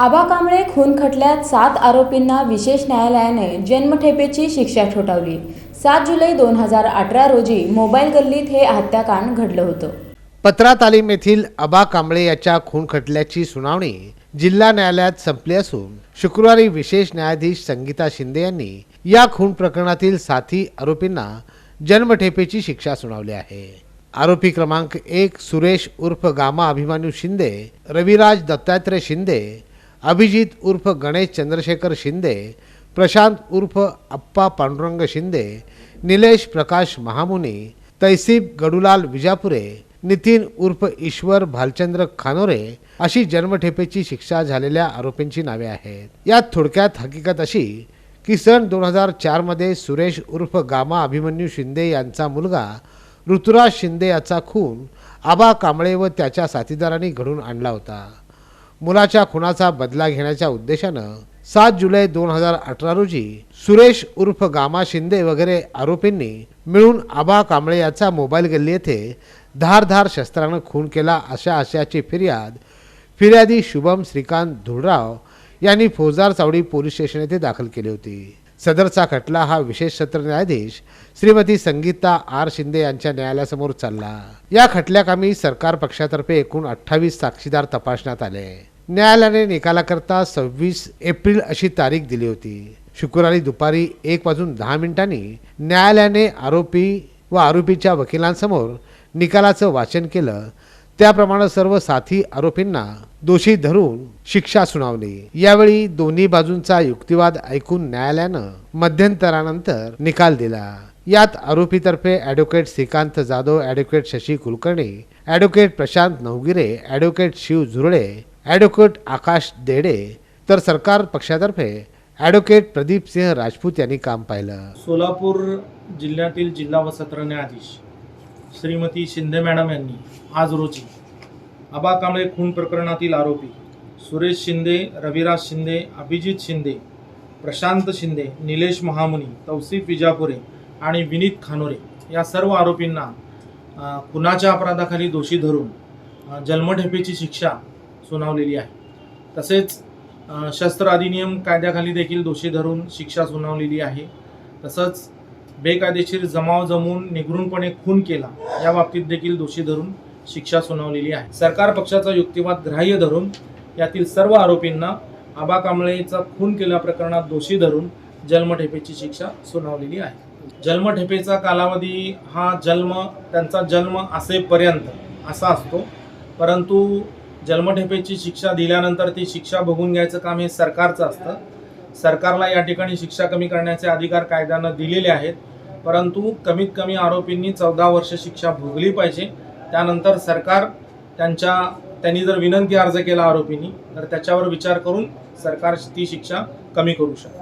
आबा कांबळे खून खटल्यात सात आरोपींना विशेष न्यायालयाने जन्मठेपेची शिक्षा ठोठावली. सात जुलै दोन हजार अठरा रोजी मोबाईल गल्लीत हे हत्याकांड घडलं होतं. पत्रा तालीम येथील आबा कांबळे याच्या खून खटल्याची सुनावणी जिल्हा न्यायालयात संपली असून शुक्रवारी विशेष न्यायाधीश संगीता शिंदे यांनी या खून प्रकरणातील साथी आरोपींना जन्मठेपेची शिक्षा सुनावली आहे. आरोपी क्रमांक एक सुरेश उर्फ गामा अभिमान्यू शिंदे रविराज दत्तात्रय शिंदे अभिजित उर्फ गणेश चंद्रशेखर शिंदे प्रशांत उर्फ अप्पा पांडुरंग शिंदे निलेश प्रकाश महामुनी तैसीब गडुलाल विजापुरे नितीन उर्फ ईश्वर भालचंद्र खानोरे अशी जन्मठेपेची शिक्षा झालेल्या आरोपींची नावे आहेत. यात थोडक्यात हकीकत अशी की सन दोन हजार चारमध्ये सुरेश उर्फ गामा अभिमन्यू शिंदे यांचा मुलगा ऋतुराज शिंदे याचा खून आबा कांबळे व त्याच्या साथीदारांनी घडून आणला होता. मुलाच्या खुनाचा बदला घेण्याच्या उद्देशानं सात जुलै दोन हजार अठरा रोजी सुरेश उर्फ गामा शिंदे वगैरे आरोपींनी मिळून आबा कांबळे याचा मोबाईल गल्ली येथे धारधार शस्त्रानं खून केला अशा आशयाची फिर्याद फिर्यादी शुभम श्रीकांत धुळराव यांनी फौजदार चावडी पोलीस स्टेशन येथे दाखल केली होती. सदरचा खटला हा विशेष सत्र न्यायाधीश श्रीमती संगीता आर शिंदे यांच्या न्यायालयासमोर चालला. या खटल्याकामी सरकार पक्षातर्फे एकूण अठ्ठावीस साक्षीदार तपासण्यात आले. न्यायालयाने निकालाकरता सव्वीस एप्रिल अशी तारीख दिली होती. शुक्रवारी दुपारी एक वाजून दहा मिनिटांनी न्यायालयाने आरोपी व आरोपीच्या वकिलांसमोर निकालाचं वाचन केलं त्याप्रमाणे सर्व साथी आरोपींना दोषी धरून शिक्षा सुनावली. यावेळी दोन्ही बाजूंचा युक्तिवाद ऐकून न्यायालयानं मध्यंतरानंतर निकाल दिला. यात आरोपीतर्फे advocate Shrikant Jadhav advocate Shashi Kulkarni advocate Prashant Navgire advocate Shiv Zurle advocate Akash Dede तर सरकार पक्षातर्फे ॲडव्होकेट प्रदीप सिंह राजपूत यांनी काम पाहिलं. सोलापूर जिल्ह्यातील जिल्हा व सत्र न्यायाधीश श्रीमती शिंदे मॅडम यांनी आज रोजी आबा कांबळे खून प्रकरणातील आरोपी सुरेश शिंदे रविराज शिंदे अभिजित शिंदे प्रशांत शिंदे निलेश महामुनी तौसिफ विजापुरे आणि विनीत खानोरे या सर्व आरोपींना खुनाच्या अपराधाखाली दोषी धरून जन्मठेपेची शिक्षा सुनावलेली आहे. तसेच शस्त्र अधिनियम कायद्याखाली देखील दोषी धरून शिक्षा सुनावलेली आहे. तसंच बेकायदेशीर जमाव जमवून निगरूनपणे खून केला या बाबतीत देखील दोषी धरून शिक्षा सुनावलेली आहे. सरकार पक्षाचा युक्तिवाद ग्राह्य धरून यातील सर्व आरोपींना आबा कांबळेचा खून केल्या प्रकरणात दोषी धरून जन्मठेपेची शिक्षा सुनावलेली आहे. जन्मठेपेचा कालावधी हा जन्म त्यांचा जन्म असेपर्यंत असा असतो. परंतु जन्मठेपेची शिक्षा दिल्यानंतर ती शिक्षा बघून घ्यायचं काम हे सरकारचं असतं. सरकारला या ठिकाणी शिक्षा कमी करण्याचे अधिकार कायद्यानं दिलेले आहेत. परंतु कमीत कमी आरोपींनी चौदा वर्ष शिक्षा भोगली पाहिजे. त्यानंतर सरकार त्यांच्या त्यांनी जर विनंती अर्ज केला आरोपींनी तर त्याच्यावर विचार करून सरकार ती शिक्षा कमी करू शकते.